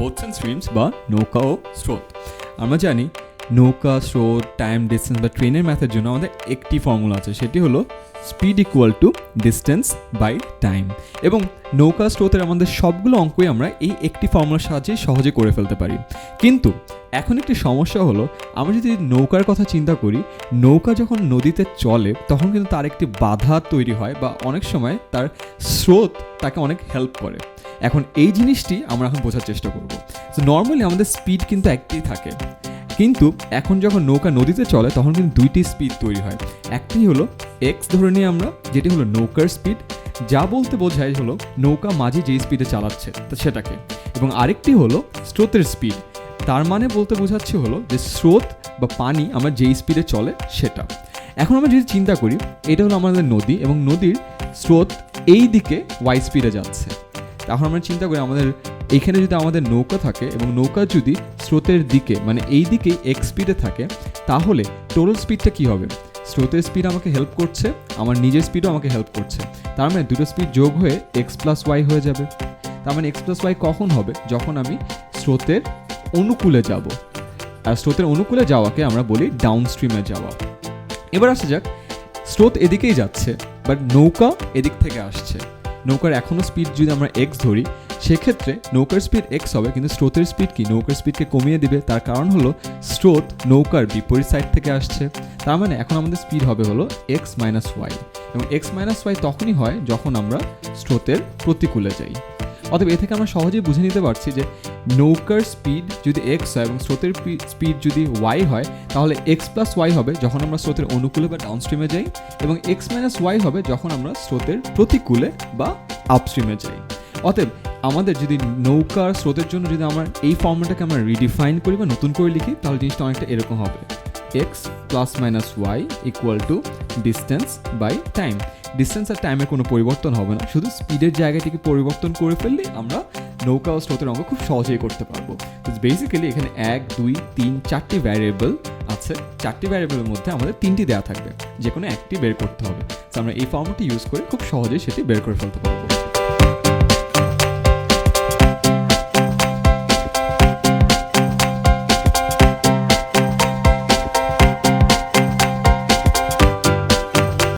Boats and streams বা নৌকা ও স্রোত। আমরা জানি নৌকা, স্রোত টাইম ডিস্টেন্স বা ট্রেনের ম্যাথের জন্য আমাদের একটি ফর্মুলা আছে, সেটি হলো speed equal to distance by time এবং নৌকা, স্রোতের আমাদের সবগুলো অঙ্কই আমরা এই একটি ফর্মুলার সাহায্যে সহজে করে ফেলতে পারি। কিন্তু এখন একটি সমস্যা হলো, আমরা যদি নৌকার কথা চিন্তা করি, নৌকা যখন নদীতে চলে, তখন কিন্তু তার একটি বাধা তৈরি হয় বা অনেক সময় তার স্রোত তাকে অনেক হেল্প করে। এখন এই জিনিসটি আমরা এখন বোঝার চেষ্টা করব। তো নর্মালি আমাদের স্পিড কিন্তু একটি থাকে। কিন্তু এখন যখন নৌকা নদীতে চলে, তখন কিন্তু দুইটি স্পিড তৈরি হয়। একটি হলো এক্স ধরে নিই আমরা, যেটি হলো নৌকার স্পিড যা বলতে বোঝায় হলো নৌকা মাঝে যেই স্পিডে চালাচ্ছে তো সেটাকে। এবং আরেকটি হলো স্রোতের স্পিড তার মানে বলতে বোঝাচ্ছে হলো যে স্রোত বা পানি আমার যেই স্পিডে চলে সেটা। এখন আমরা যদি চিন্তা করি, এটা হলো আমাদের নদী এবং নদীর স্রোত এই দিকে ওয়াই স্পিডে যাচ্ছে। তখন আমরা চিন্তা করি আমাদের, এখানে যদি আমাদের নৌকা থাকে এবং নৌকা যদি স্রোতের দিকে মানে এই দিকেই এক স্পিডে থাকে, তাহলে টোটাল স্পিডটা কী হবে? স্রোতের স্পিড আমাকে হেল্প করছে, আমার নিজের স্পিডও আমাকে হেল্প করছে। তার মানে দুটো স্পিড যোগ হয়ে এক্স প্লাস ওয়াই হয়ে যাবে। তার মানে এক্স প্লাস ওয়াই কখন হবে? যখন আমি স্রোতের অনুকূলে যাব। আর স্রোতের অনুকূলে যাওয়াকে আমরা বলি ডাউন স্ট্রিমে যাওয়া। এবার আসা যাক, স্রোত এদিকেই যাচ্ছে বাট নৌকা এদিক থেকে আসছে। নৌকার এখনও স্পিড যদি আমরা এক্স ধরি, সেক্ষেত্রে নৌকার স্পিড এক্স হবে, কিন্তু স্রোতের স্পিড কি? নৌকার স্পিডকে কমিয়ে দিবে। তার কারণ হলো স্রোত নৌকার বিপরীত সাইড থেকে আসছে। তার মানে এখন আমাদের স্পিড হবে হলো এক্স মাইনাস ওয়াই এবং এক্স মাইনাস ওয়াই তখনই হয় যখন আমরা স্রোতের প্রতিকূলে যাই। অতএব এ থেকে আমরা সহজেই বুঝে নিতে পারছি যে নৌকার স্পিড যদি এক্স হয় এবং স্রোতের স্পিড যদি ওয়াই হয়, তাহলে এক্স প্লাস ওয়াই হবে যখন আমরা স্রোতের অনুকূলে বা ডাউনস্ট্রিমে যাই এবং এক্স মাইনাস ওয়াই হবে যখন আমরা স্রোতের প্রতিকূলে বা আপস্ট্রিমে যাই। অতএব আমাদের যদি নৌকার স্রোতের জন্য যদি আমরা এই ফর্মুলাটাকে আমরা রিডিফাইন করি বা নতুন করে লিখি, তাহলে জিনিসটা অনেকটা এরকম হবে। X plus minus Y equal to distance by time distance আর টাইমের কোনো পরিবর্তন হবে না। শুধু স্পিডের জায়গাটিকে পরিবর্তন করে ফেললে আমরা নৌকা ও স্রোতের অঙ্ক খুব সহজেই করতে পারব। বেসিক্যালি এখানে এক, দুই, তিন চারটি ভ্যারিয়েবল আছে। চারটি ভ্যারিয়েবলের মধ্যে আমাদের তিনটি দেওয়া থাকবে। যে কোনো একটি বের করতে হবে। তো আমরা এই ফর্মটি ইউজ করে খুব সহজেই সেটি বের করে ফেলতে পারব।